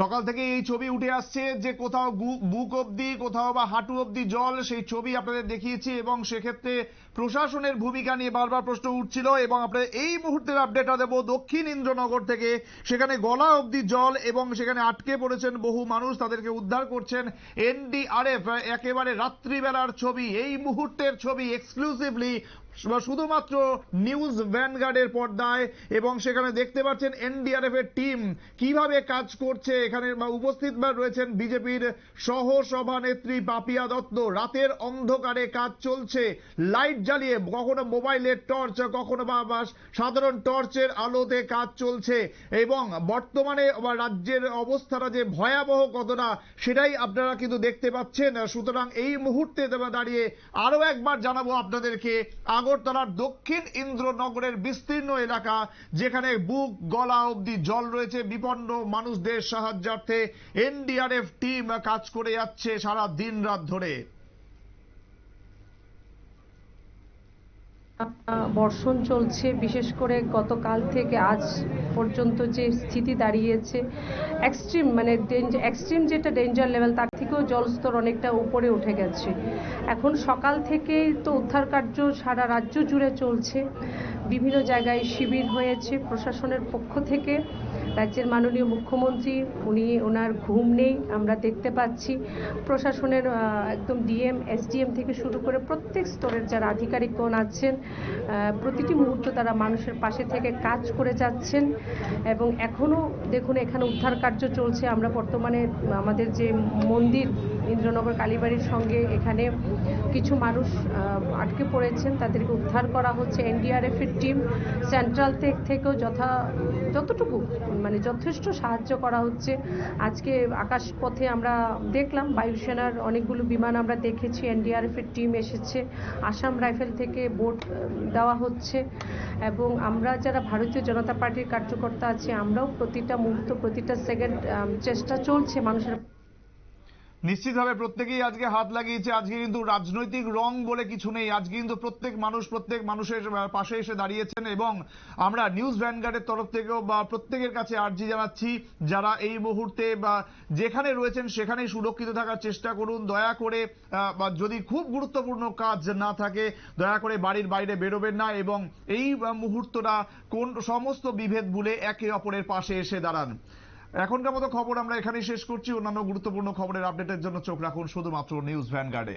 সকাল থেকে এই ছবি উঠে আসছে যে কোথাও বুক অব্দি কোথাও বা হাঁটু অব্দি জল, সেই ছবি আপনাদের দেখিয়েছি এবং সেক্ষেত্রে প্রশাসনের ভূমিকা নিয়ে বারবার প্রশ্ন উঠছিল এবং আপনাদের এই মুহূর্তের আপডেটটা দেবো দক্ষিণ ইন্দ্রনগর থেকে। সেখানে গলা অব্দি জল এবং সেখানে আটকে পড়েছেন বহু মানুষ, তাদেরকে উদ্ধার করছেন এনডিআরএফ। একেবারে রাত্রিবেলার ছবি, এই মুহূর্তের ছবি এক্সক্লুসিভলি শুধুমাত্র নিউজ ভ্যানগার্ডের পর্দায়, এবং সেখানে দেখতে পাচ্ছেন এনডিআরএফ এর টিম কীভাবে কাজ করছে। এখানে উপস্থিত রয়েছেন বিজেপির সহ সভানেত্রী পাপিয়া দত্ত। রাতের অন্ধকারে কাজ চলছে। লাইট জ্বালিয়ে কখনো মোবাইলের টর্চ, কখনো বা বা সাধারণ টর্চের আলোতে কাজ চলছে। এবং বর্তমানে রাজ্যের অবস্থাটা যে ভয়াবহ কতটা, সেটাই আপনারা কিন্তু দেখতে পাচ্ছেন। সুতরাং এই মুহূর্তে দাঁড়িয়ে আরও একবার জানাব আপনাদেরকে। আগরতলার দক্ষিণ ইন্দ্রনগরের বিস্তীর্ণ এলাকা, যেখানে বুক, গলা অবধি জল রয়েছে। বিপন্ন মানুষদের সাহায্যার্থে এনডিআরএফ টিম কাজ করে যাচ্ছে সারা দিন রাত ধরে। বর্ষণ চলছে, বিশেষ করে গতকাল থেকে আজ পর্যন্ত যে স্থিতি দাঁড়িয়েছে এক্সট্রিম মানে এক্সট্রিম যেটা ডেঞ্জার লেভেল তার থেকেও জলস্তর অনেকটা উপরে উঠে গেছে। এখন সকাল থেকেই তো উদ্ধার কার্য সারা রাজ্য জুড়ে চলছে। বিভিন্ন জায়গায় শিবির হয়েছে প্রশাসনের পক্ষ থেকে। রাজ্যের মাননীয় মুখ্যমন্ত্রী, উনি ওনার ঘুম নেই, আমরা দেখতে পাচ্ছি। প্রশাসনের একদম ডিএম, এসডিএম থেকে শুরু করে প্রত্যেক স্তরের যারা আধিকারিকগণ আছেন প্রতিটি মুহূর্ত তারা মানুষের পাশে থেকে কাজ করে যাচ্ছেন। এবং এখনও দেখুন, এখানে উদ্ধার কার্য চলছে। আমরা বর্তমানে, আমাদের যে মন্দির ইন্দ্রনগর কালীবাড়ির সঙ্গে এখানে কিছু মানুষ আটকে পড়েছেন। তাদেরকে উদ্ধার করা হচ্ছে এনডিআরএফ এর টিম। সেন্ট্রাল থেকে থেকেও যথা, যতটুকু মানে যথেষ্ট সাহায্য করা হচ্ছে। আজকে আকাশপথে আমরা দেখলাম, বায়ুসেনার অনেকগুলো বিমান আমরা দেখেছি। এনডিআরএফ এর টিম এসেছে। আসাম রাইফেল থেকে বোট দেওয়া হচ্ছে। এবং আমরা যারা ভারতীয় জনতা পার্টির কার্যকর্তা আছি, আমরাও প্রতিটা মুহূর্ত, প্রতিটা সেকেন্ড চেষ্টা চলছে মানুষের নিশ্চিতভাবে প্রত্যেকেই আজকে হাত লাগিয়েছে। আজকে কিন্তু রাজনৈতিক রং বলে কিছু নেই। আজকে কিন্তু প্রত্যেক মানুষ, প্রত্যেক মানুষের পাশে এসে দাঁড়িয়েছেন এবং আমরা নিউজ ভ্যানগার্ডের তরফ থেকেও বা প্রত্যেকের কাছে আর্জি জানাচ্ছি, যারা এই মুহূর্তে বা যেখানে রয়েছেন সেখানেই সুরক্ষিত থাকার চেষ্টা করুন। দয়া করে বা যদি খুব গুরুত্বপূর্ণ কাজ না থাকে, দয়া করে বাড়ির বাইরে বেরোবেন না এবং এই মুহূর্তটা কোন সমস্ত বিভেদ ভুলে একে অপরের পাশে এসে দাঁড়ান। এখনকার মতো খবর আমরা এখানেই শেষ করছি। অন্যান্য গুরুত্বপূর্ণ খবরের আপডেটের জন্য চোখ রাখুন শুধুমাত্র নিউজ ভ্যানগার্ডে